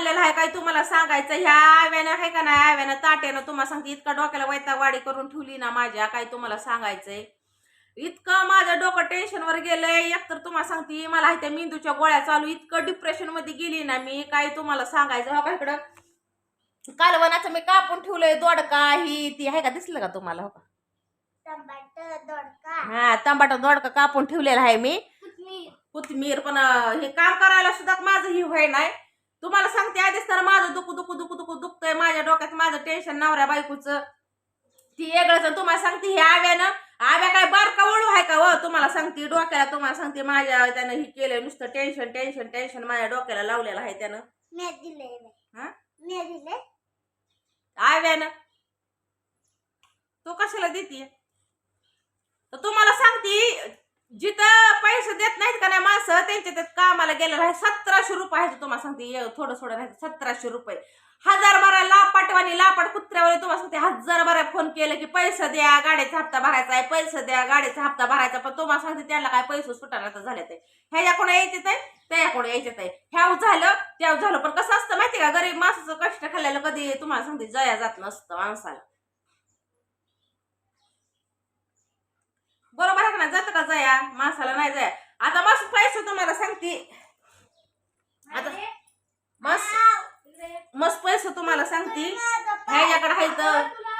चाललेलं आहे काय तुम्हाला सांगायचं? ह्या आव्यानं आहे का नाही? आव्यानं ताट्यानं तुम्हाला सांगते इतका डोक्याला वैतागवाडी करून ठेवली ना माझ्या. काय तुम्हाला सांगायचंय? इतकं माझं डोकं टेन्शनवर गेलंय. एकतर तुम्हाला सांगते मला आहे त्या मेंदूच्या गोळ्या चालू. इतकं डिप्रेशनमध्ये गेली ना मी. काय तुम्हाला सांगायचं? हो का इकडं? कालवनाचं मी कापून ठेवलंय दोडका. ही ती आहे का? दिसलं का तुम्हाला? हो का? हा तांबाटा दोडका कापून ठेवलेला आहे मी. कोथिंबीर कोथिंबीर पण हे काम करायला सुद्धा माझं ही व्हाय नाही तुम्हाला सांगते आधीच तर माझं दुखू दुखू दुखू दुखू दुखतंय. माझ्या डोक्यात माझं टेन्शन नवऱ्या बायकोचं. ती वेगळंच तुम्हाला सांगते हे आव्यानं आव्या काय बारका वळू आहे का व? तुम्हाला सांगते डोक्याला तुम्हाला सांगते माझ्या त्यानं हे केलं नुसतं टेन्शन टेन्शन टेन्शन माझ्या डोक्याला लावलेलं आहे त्यानं. मी हा? मी आव्यानं. तो कशाला देते तर तुम्हाला सांगते जिथं पैसे देत नाहीत का नाही माणसं त्यांच्या त्यात कामाला गेलेला आहे. सतराशे रुपये आहे तुम्हाला सांगते. थोडं थोडं नाही सतराशे रुपये. हजार बारा लापाटवानी लापाट कुत्र्यावर तुम्हाला सांगते. हजार बारा फोन केलं की पैसे द्या गाड्याचा हप्ता भरायचा आहे पैसे द्या गाडीचा हप्ता भरायचा पण तुम्हाला सांगते त्याला काय पैसे सुटायला तर झाले ते. ह्याच्याकडे यायचे ते? कोणा यायचे ते. ह्याव झालं त्याव झालं. पण कसं असतं माहिती का? गरीब माणसाचं कष्ट खाल्लेलं कधी तुम्हाला सांगते जया जात नसतं माणसाला. बरोबर आहे का ना जातं का जया? माणसाला नाही जाया. आता मस्त पैसे तुम्हाला सांगते. आता मस्त मस्त पैसे तुम्हाला सांगते. ह्याच्याकडे आहेत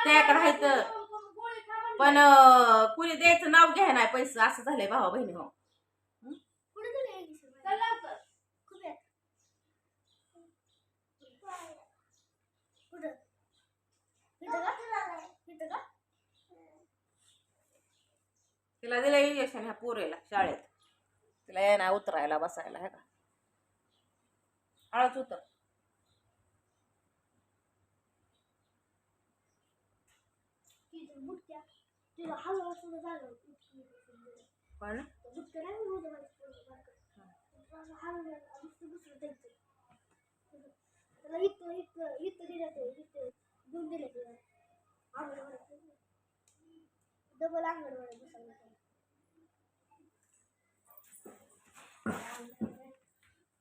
त्याच्याकडे आहेत पण अं, कुणी द्यायचं नाव घ्या नाही पैसे. असं झालंय भावा बहिणी हो? तिला दिलं इंजेक्शन ह्या पोरेला शाळेत. तिला येणार उतरायला बसायला है का? हळूच उतर तिथं बुटक्या तिला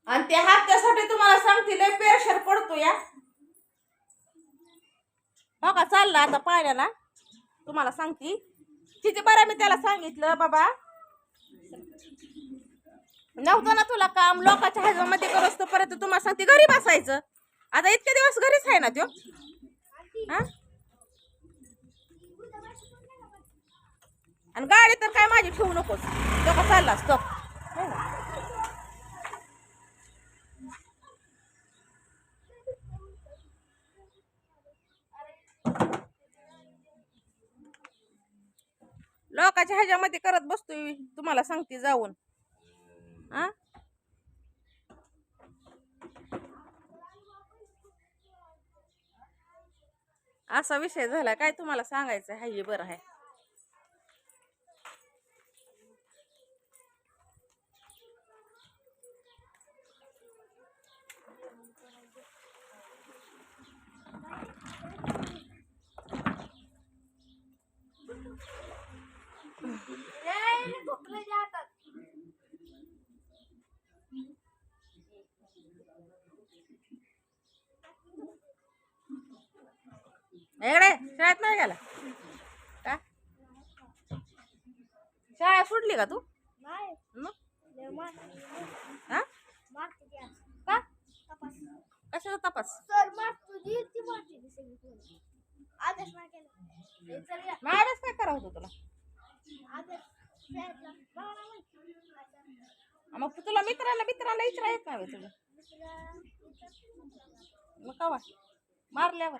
आणि त्या हप्त्यासाठी तुम्हाला सांगतील लय प्रेशर पडतो या. हो का चालला आता पाण्याला. तुम्हाला सांगते. तिथे बरं मी त्याला सांगितलं बाबा. नव्हतं ना तुला काम लोकांच्या ह्याच्यामध्ये करत परत तुम्हाला सांगते घरी बसायचं. आता इतके दिवस घरीच आहे ना त्यो? हा? आणि गाडी तर काय माझी ठेवू नकोस. तो का चाललास तो हो लोकांच्या ह्याच्यामध्ये करत बसतोय तुम्हाला सांगते जाऊन. हा असा विषय झाला काय तुम्हाला सांगायचं हाय हे बरं आहे. इकडे शाळेत नाही गेला? का? शाळा सुटली का तू? हा. का? तपास. कशाचा तपास. मॅडम काय करा होतं तुला? मग तुला मित्राला मित्राला इचरा येत नाही तुला विचार- मग कवा? मारल्यावर.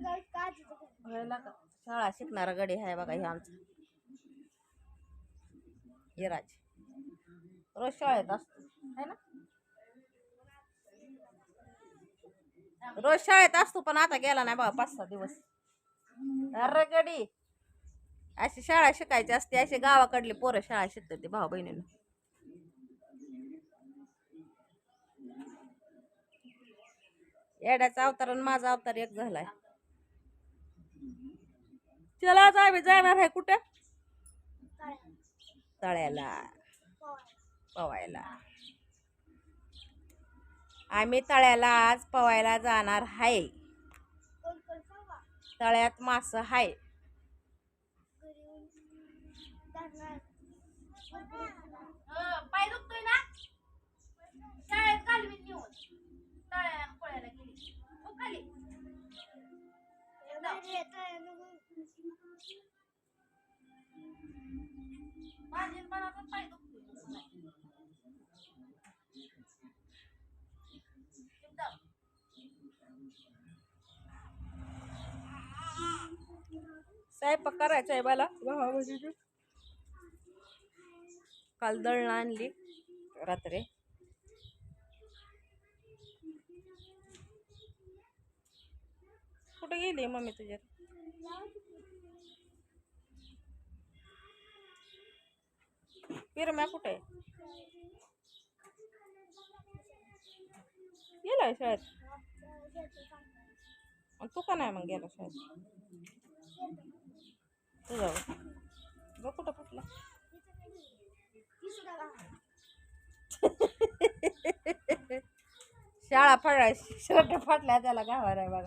व्हायला का? शाळा शिकणारा गडी आहे बघा हे आमचं. हिराज रोज. शाळेत असतो. है ना? रोज शाळेत असतो पण आता गेला नाही बाबा पाच सहा दिवस. अरे गडी अशी शाळा शिकायची असते अशी गावाकडली पोरं शाळा शिकतात ते भाऊ बहिणीनं. येड्याचा अवतार आणि माझा अवतार एक झालाय. चला आज जाणार आहे कुठे? तळ्याला. पवायला. आम्ही तळ्याला आज पवायला जाणार आहे तळ्यात मास आहे पाय दुखतोय ना? शाळेत घालवीन नेऊन. तळ्या साहेब पक्का राहायचं साहेब करायचं आहे मला भावा काल दळणं आणली. रात्री. कुठे गेली मम्मी तुझ्या? पिरम्या कुठे गेलाय शाळेत? तू का नाही मग गेला शाळेत? तुझा बघ कुठं फुटला. शाळा फळा शर्ट फाटल्या त्याला गावा आहे बघा.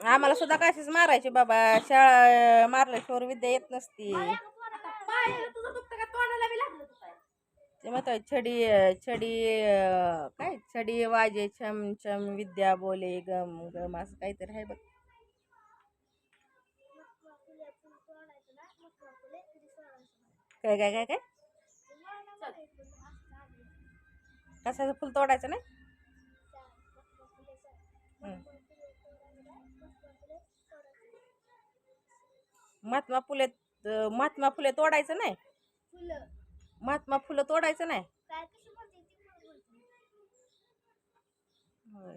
आम्हाला सुद्धा काशीच मारायचे बाबा? शाळा मारल्याशिवाय विद्या येत नसती. ते छडी छडी काय? छडी वाजे छम छम विद्या बोले गम गम असं काहीतरी आहे बघ. काय काय काय काय? कशाचं फुल तोडायचं नाही? महात्मा फुले महात्मा फुले तोडायचं नाही? महात्मा फुलं तोडायचं नाही? होय.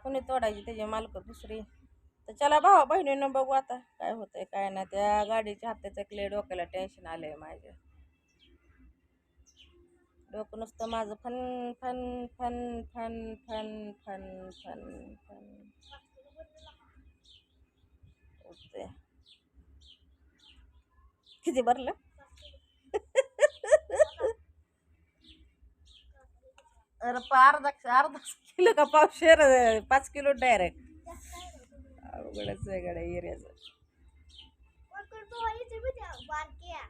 कोणी तोडायची त्याचे मालक दुसरी। तर चला भावा बहिणीनं बघू आता काय होतंय काय नाही त्या गाडीच्या हाताचं क्ले डोक्याला टेन्शन आलंय माझ्या डोकं नुसतं माझं fun fun fun fun fun fun fun fun. किती भरलं अर्धा अर्धा किलो का पावशेर पाच किलो डायरेक्ट अवघडच आहे गड्या एरियाच बारक्या.